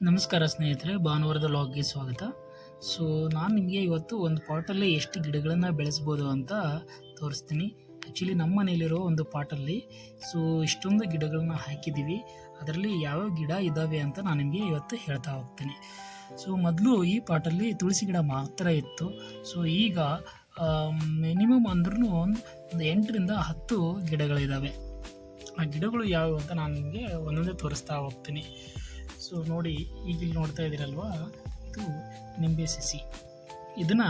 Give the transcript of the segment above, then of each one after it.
ನಮಸ್ಕಾರ ಸ್ನೇಹಿತರೆ, ಭಾನುವಾರದ ಲಾಗ್ಗೆ ಸ್ವಾಗತ. ಸೊ ನಾನು ನಿಮಗೆ ಇವತ್ತು ಒಂದು ಪಾಟಲ್ಲಿ ಎಷ್ಟು ಗಿಡಗಳನ್ನು ಬೆಳೆಸ್ಬೋದು ಅಂತ ತೋರಿಸ್ತೀನಿ. ಆ್ಯಕ್ಚುಲಿ ನಮ್ಮ ಮನೇಲಿರೋ ಒಂದು ಪಾಟಲ್ಲಿ ಸೊ ಇಷ್ಟೊಂದು ಗಿಡಗಳನ್ನ ಹಾಕಿದ್ದೀವಿ ಅದರಲ್ಲಿ ಯಾವ್ಯಾವ ಗಿಡ ಇದ್ದಾವೆ ಅಂತ ನಾನು ನಿಮಗೆ ಇವತ್ತು ಹೇಳ್ತಾ ಹೋಗ್ತೀನಿ. ಸೊ ಮೊದಲು ಈ ಪಾಟಲ್ಲಿ ತುಳಸಿ ಗಿಡ ಮಾತ್ರ ಇತ್ತು. ಸೊ ಈಗ ಮಿನಿಮಮ್ ಅಂದ್ರೂ ಒಂದು ಎಂಟರಿಂದ ಹತ್ತು ಗಿಡಗಳಿದ್ದಾವೆ ಆ ಗಿಡಗಳು ಯಾವುವು ಅಂತ ನಾನು ನಿಮಗೆ ಒಂದೊಂದೇ ತೋರಿಸ್ತಾ ಹೋಗ್ತೀನಿ. ಸೊ ನೋಡಿ ಈಗ ಇಲ್ಲಿ ನೋಡ್ತಾ ಇದ್ದೀರಲ್ವಾ? ಇದು ನಿಂಬೆ ಸಸಿ. ಇದನ್ನು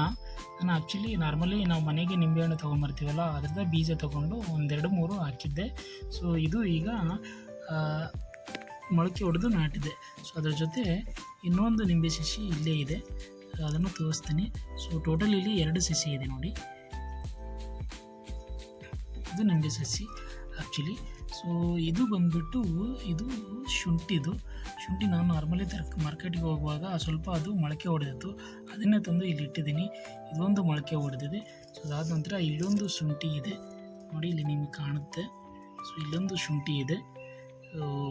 ನಾನು ಆ್ಯಕ್ಚುಲಿ ನಾರ್ಮಲಿ ನಾವು ಮನೆಗೆ ನಿಂಬೆಹಣ್ಣು ತೊಗೊಂಬರ್ತೀವಲ್ಲ ಅದರಿಂದ ಬೀಜ ತೊಗೊಂಡು ಒಂದೆರಡು ಮೂರು ಹಾಕಿದ್ದೆ. ಸೊ ಇದು ಈಗ ಮೊಳಕೆ ಹೊಡೆದು ನಾಟಿದೆ. ಸೊ ಅದರ ಜೊತೆ ಇನ್ನೊಂದು ನಿಂಬೆ ಸಸಿ ಇಲ್ಲೇ ಇದೆ. ಅದನ್ನು ತೋರಿಸ್ತೀನಿ. ಸೊ ಟೋಟಲ್ ಇಲ್ಲಿ ಎರಡು ಸಸಿ ಇದೆ ನೋಡಿ. ಇದು ನಿಂಬೆ ಸಸಿ ಆ್ಯಕ್ಚುಲಿ ಸೊ ಇದು ಬಂದ್ಬಿಟ್ಟು, ಇದು ಶುಂಠಿದು. ಶುಂಠಿ ನಾನು ನಾರ್ಮಲಿ ತರ್ಕ ಮಾರ್ಕೆಟಿಗೆ ಹೋಗುವಾಗ ಸ್ವಲ್ಪ ಅದು ಮೊಳಕೆ ಹೊಡೆದಿತ್ತು ಅದನ್ನೇ ತಂದು ಇಲ್ಲಿ ಇಟ್ಟಿದ್ದೀನಿ. ಇದೊಂದು ಮೊಳಕೆ ಹೊಡೆದಿದೆ ಸೊ ಅದಾದ ನಂತರ ಇಲ್ಲೊಂದು ಶುಂಠಿ ಇದೆ. ನೋಡಿ, ಇಲ್ಲಿ ನಿಮಗೆ ಕಾಣುತ್ತೆ. ಸೊ ಇಲ್ಲೊಂದು ಶುಂಠಿ ಇದೆ.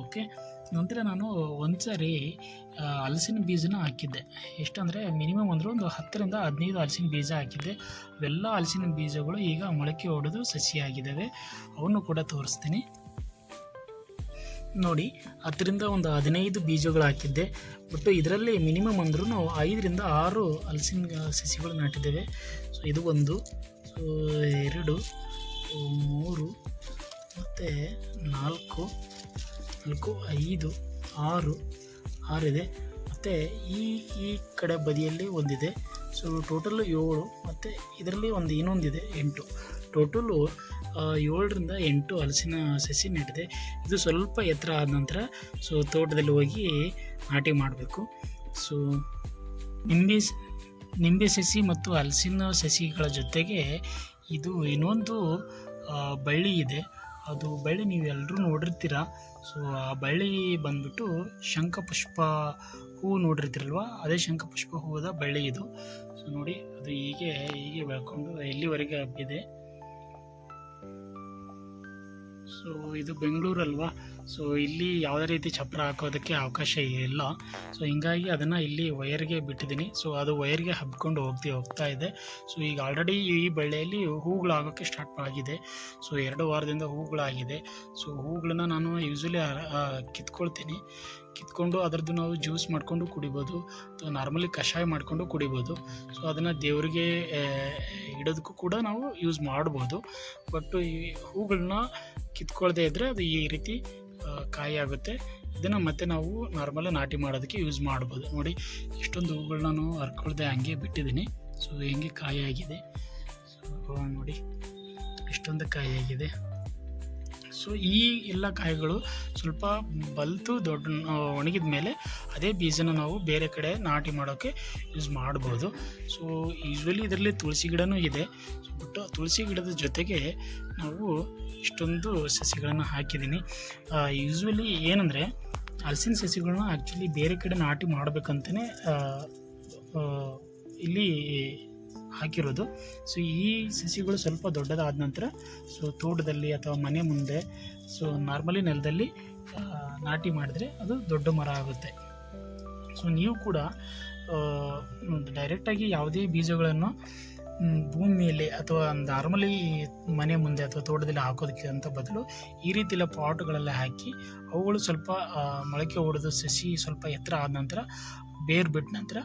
ಓಕೆ ನಂತರ ನಾನು ಒಂದು ಸಾರಿ ಹಲಸಿನ ಬೀಜನ ಹಾಕಿದ್ದೆ. ಎಷ್ಟಂದರೆ ಮಿನಿಮಮ್ ಅಂದರೆ ಒಂದು ಹತ್ತರಿಂದ ಹದಿನೈದು ಹಲಸಿನ ಬೀಜ ಹಾಕಿದ್ದೆ. ಅವೆಲ್ಲ ಹಲಸಿನ ಬೀಜಗಳು ಈಗ ಮೊಳಕೆ ಹೊಡೆದು ಸಸಿಯಾಗಿದ್ದಾವೆ. ಅವನ್ನು ಕೂಡ ತೋರಿಸ್ತೀನಿ. ನೋಡಿ ಹತ್ತರಿಂದ ಒಂದು ಹದಿನೈದು ಬೀಜಗಳು ಹಾಕಿದ್ದೆ. ಬಟ್ ಇದರಲ್ಲಿ ಮಿನಿಮಮ್ ಅಂದ್ರೂ ಐದರಿಂದ ಆರು ಹಲಸಿನ ಸಸಿಗಳು ನಾಟಿದ್ದೇವೆ. ಸೊ ಇದು ಒಂದು ಸೊ ಎರಡು ಮೂರು, ಮತ್ತು ನಾಲ್ಕು ನಾಲ್ಕು, ಐದು, ಆರು ಆರಿದೆ ಮತ್ತು ಈ ಈ ಕಡೆ ಬದಿಯಲ್ಲಿ ಒಂದಿದೆ. ಸೊ ಟೋಟಲ್ ಏಳು, ಮತ್ತು ಇದರಲ್ಲಿ ಒಂದು ಇನ್ನೊಂದಿದೆ, ಎಂಟು. ಟೋಟಲು ಏಳರಿಂದ ಎಂಟು ಹಲಸಿನ ಸಸಿ ನೆಟ್ಟಿದೆ. ಇದು ಸ್ವಲ್ಪ ಎತ್ತರ ಆದ ನಂತರ ಸೊ ತೋಟದಲ್ಲಿ ಹೋಗಿ ನಾಟಿ ಮಾಡಬೇಕು. ಸೊ ನಿಂಬೆ ನಿಂಬೆ ಸಸಿ ಮತ್ತು ಹಲಸಿನ ಸಸಿಗಳ ಜೊತೆಗೆ ಇದು ಇನ್ನೊಂದು ಬಳ್ಳಿ ಇದೆ. ಅದು ಬಳ್ಳಿ ನೀವೆಲ್ಲರೂ ನೋಡಿರ್ತೀರ. ಸೊ ಆ ಬಳ್ಳಿ ಬಂದ್ಬಿಟ್ಟು ಶಂಖಪುಷ್ಪ ಹೂವು ನೋಡಿರ್ತೀರಲ್ವ? ಅದೇ ಶಂಖಪುಷ್ಪ ಹೂವದ ಬಳ್ಳಿ ಇದು. ಸೊ ನೋಡಿ, ಅದು ಹೀಗೆ ಹೀಗೆ ಬೆಳ್ಕೊಂಡು ಎಲ್ಲಿವರೆಗೆ ಹಬ್ಬಿದೆ. ಸೊ ಇದು ಬೆಂಗಳೂರು ಅಲ್ವಾ ಸೊ ಇಲ್ಲಿ ಯಾವುದೇ ರೀತಿ ಚಪ್ಪರ ಹಾಕೋದಕ್ಕೆ ಅವಕಾಶ ಇಲ್ಲ. ಸೊ ಹಿಂಗಾಗಿ ಅದನ್ನು ಇಲ್ಲಿ ವಯರ್ಗೆ ಬಿಟ್ಟಿದ್ದೀನಿ. ಸೊ ಅದು ವಯರ್ಗೆ ಹಬ್ಕೊಂಡು ಹೋಗ್ತಿ ಹೋಗ್ತಾ ಇದೆ. ಸೊ ಈಗ ಆಲ್ರೆಡಿ ಈ ಬಳ್ಳಿಯಲ್ಲಿ ಹೂಗಳಾಗೋಕ್ಕೆ ಸ್ಟಾರ್ಟ್ ಆಗಿದೆ. ಸೊ ಎರಡು ವಾರದಿಂದ ಹೂಗಳಾಗಿದೆ ಸೊ ಹೂಗಳನ್ನ ನಾನು ಯೂಸ್ವಲಿ ಕಿತ್ಕೊಳ್ತೀನಿ. ಕಿತ್ಕೊಂಡು ಅದರದ್ದು ನಾವು ಜ್ಯೂಸ್ ಮಾಡಿಕೊಂಡು ಕುಡಿಬೋದು. ಅಥವಾ ನಾರ್ಮಲಿ ಕಷಾಯ ಮಾಡಿಕೊಂಡು ಕುಡಿಬೋದು. ಸೊ ಅದನ್ನು ದೇವರಿಗೆ ಇಡೋದಕ್ಕೂ ಕೂಡ ನಾವು ಯೂಸ್ ಮಾಡ್ಬೋದು. ಬಟ್ ಈ ಹೂಗಳನ್ನ ಕಿತ್ಕೊಳ್ದೇ ಇದ್ದರೆ ಅದು ಈ ರೀತಿ ಕಾಯಿ ಆಗುತ್ತೆ. ಇದನ್ನು ಮತ್ತೆ ನಾವು ನಾರ್ಮಲ್ ನಾಟಿ ಮಾಡೋದಕ್ಕೆ ಯೂಸ್ ಮಾಡ್ಬೋದು. ನೋಡಿ, ಇಷ್ಟೊಂದು ಹೂಗಳನ್ನ ನಾನು ಹರ್ಕೊಳ್ದೆ ಹಂಗೆ ಬಿಟ್ಟಿದ್ದೀನಿ. ಸೊ ಹೆಂಗೆ ಕಾಯಿ ಆಗಿದೆ. ಸೊ ನೋಡಿ, ಇಷ್ಟೊಂದು ಕಾಯಿ ಆಗಿದೆ. ಸೊ ಈ ಎಲ್ಲ ಕಾಯಿಗಳು ಸ್ವಲ್ಪ ಬಲ್ತು ದೊಡ್ಡ ಒಣಗಿದ ಮೇಲೆ ಅದೇ ಬೀಜನ ನಾವು ಬೇರೆ ಕಡೆ ನಾಟಿ ಮಾಡೋಕ್ಕೆ ಯೂಸ್ ಮಾಡ್ಬೋದು. ಸೊ ಯೂಶ್ವಲಿ ಇದರಲ್ಲಿ ತುಳಸಿ ಗಿಡನೂ ಇದೆ. ಬಟ್ ತುಳಸಿ ಗಿಡದ ಜೊತೆಗೆ ನಾವು ಇಷ್ಟೊಂದು ಸಸಿಗಳನ್ನು ಹಾಕಿದ್ದೀನಿ. ಯೂಶ್ವಲಿ ಏನಂದರೆ ಹಲಸಿನ ಸಸಿಗಳನ್ನ ಆ್ಯಕ್ಚುಲಿ ಬೇರೆ ಕಡೆ ನಾಟಿ ಮಾಡಬೇಕಂತಲೇ ಇಲ್ಲಿ ಹಾಕಿರೋದು. ಸೊ ಈ ಸಸಿಗಳು ಸ್ವಲ್ಪ ದೊಡ್ಡದಾದ ನಂತರ ಸೊ ತೋಟದಲ್ಲಿ ಅಥವಾ ಮನೆ ಮುಂದೆ ಸೊ ನಾರ್ಮಲಿ ನೆಲದಲ್ಲಿ ನಾಟಿ ಮಾಡಿದ್ರೆ ಅದು ದೊಡ್ಡ ಮರ ಆಗುತ್ತೆ. ಸೊ ನೀವು ಕೂಡ ಡೈರೆಕ್ಟಾಗಿ ಯಾವುದೇ ಬೀಜಗಳನ್ನು ಭೂಮಿಯಲ್ಲಿ ಅಥವಾ ನಾರ್ಮಲಿ ಮನೆ ಮುಂದೆ ಅಥವಾ ತೋಟದಲ್ಲಿ ಹಾಕೋದಕ್ಕೆ ಅಂತ ಬದಲು ಈ ರೀತಿಯೆಲ್ಲ ಪಾಟ್ಗಳೆಲ್ಲ ಹಾಕಿ, ಅವುಗಳು ಸ್ವಲ್ಪ ಮೊಳಕೆ ಹೊಡೆದು ಸಸಿ ಸ್ವಲ್ಪ ಎತ್ತರ ಆದ ನಂತರ ಬೇರು ಬಿಟ್ಟ ನಂತರ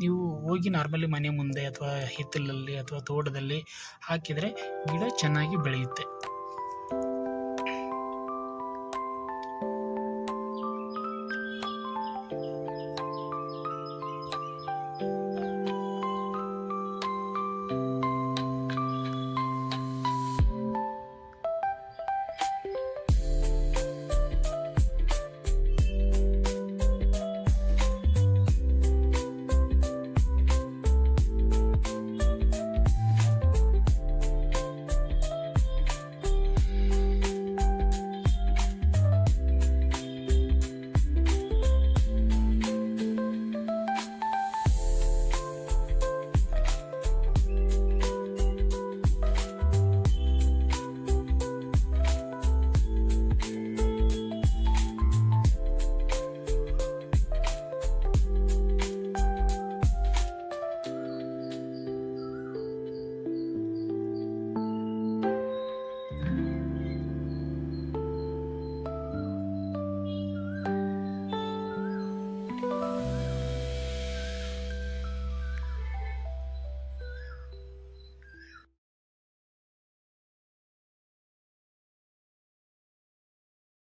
ನೀವು ಹೋಗಿ ನಾರ್ಮಲಿ ಮನೆ ಮುಂದೆ ಅಥವಾ ಹಿತ್ತಲಲ್ಲಿ ಅಥವಾ ತೋಟದಲ್ಲಿ ಹಾಕಿದರೆ ಗಿಡ ಚೆನ್ನಾಗಿ ಬೆಳೆಯುತ್ತೆ.